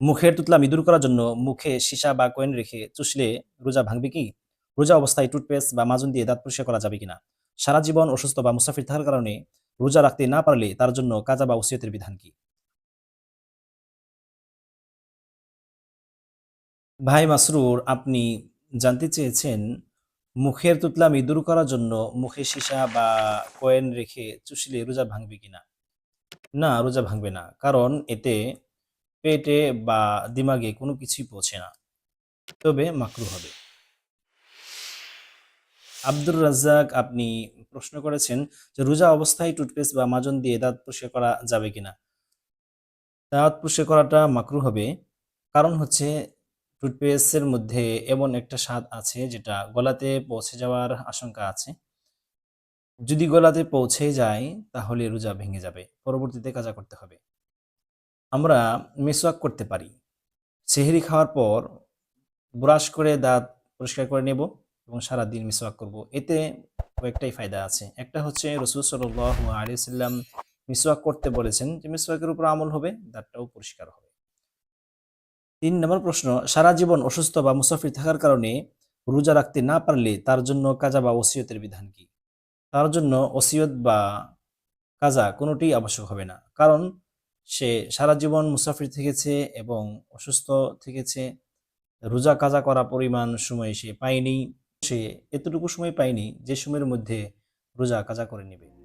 মুখের তুতলামি দূর করার জন্য মুখে সীসা বা কয়েন রেখে চুষলে রোজা ভাঙবে কি? রোজা অবস্থায় টুথপেস্ট বা মাজুন দিয়ে দাঁত পরিষ্কার করা যাবে কিনা? সারা জীবন অসুস্থ বা মুসাফির থাকার কারণে রোজা রাখতে না পারলে তার জন্য কাজা বা ওসিয়তের বিধান কি? ভাই মাসরুর, আপনি জানতে চেয়েছেন মুখের তুতলামি দূর করার জন্য মুখে সীসা বা কয়েন রেখে চুষলে রোজা ভাঙবে কিনা? না, রোজা ভাঙবে না। কারণ এতে পেটে বা দিমাগে কোনো কিছুই পৌঁছে না। তবে মাকরু হবে। আব্দুর রাজ্জাক, আপনি প্রশ্ন করেছেন যে রোজা অবস্থায় টুথপেস্ট বা মাজন দিয়ে দাঁত পরিষ্কার করা যাবে কিনা? দাঁত পরিষ্কার করাটা মাকরু হবে। কারণ হচ্ছে টুথপেস্টের মধ্যে এমন একটা স্বাদ আছে যেটা গলাতে পৌঁছে যাওয়ার আশঙ্কা আছে। যদি গলাতে পৌঁছে যায়, তাহলে রোজা ভেঙে যাবে। পরবর্তীতে কাজা করতে হবে। আমরা মিসওয়াক করতে পারি। সেহরি খাওয়ার পর ব্রাশ করে দাঁত পরিষ্কার করে নেব এবং সারা দিন মিসওয়াক করব। এতে কয়েকটাই ফায়দা আছে। একটা হচ্ছে রসুল সাল্লাহ আলিয়াল্লাম মিসওয়াক করতে বলেছেন যে মিসওয়াকের উপর আমল হবে, দাঁতটাও পরিষ্কার হবে। তিন নম্বর প্রশ্ন, সারা জীবন অসুস্থ বা মুসাফির থাকার কারণে রোজা রাখতে না পারলে তার জন্য কাজা বা ওসিয়তের বিধান কি? তার জন্য ওসিয়ত বা কাজা কোনোটি আবশ্যক হবে না। কারণ সে সারা জীবন মুসাফির থেকেছে এবং অসুস্থ থেকেছে। রোজা কাজা করা পরিমাণ সময় সে পায়নি। সে এতটুকু সময় পায়নি যে সময়ের মধ্যে রোজা কাজা করে নেবে।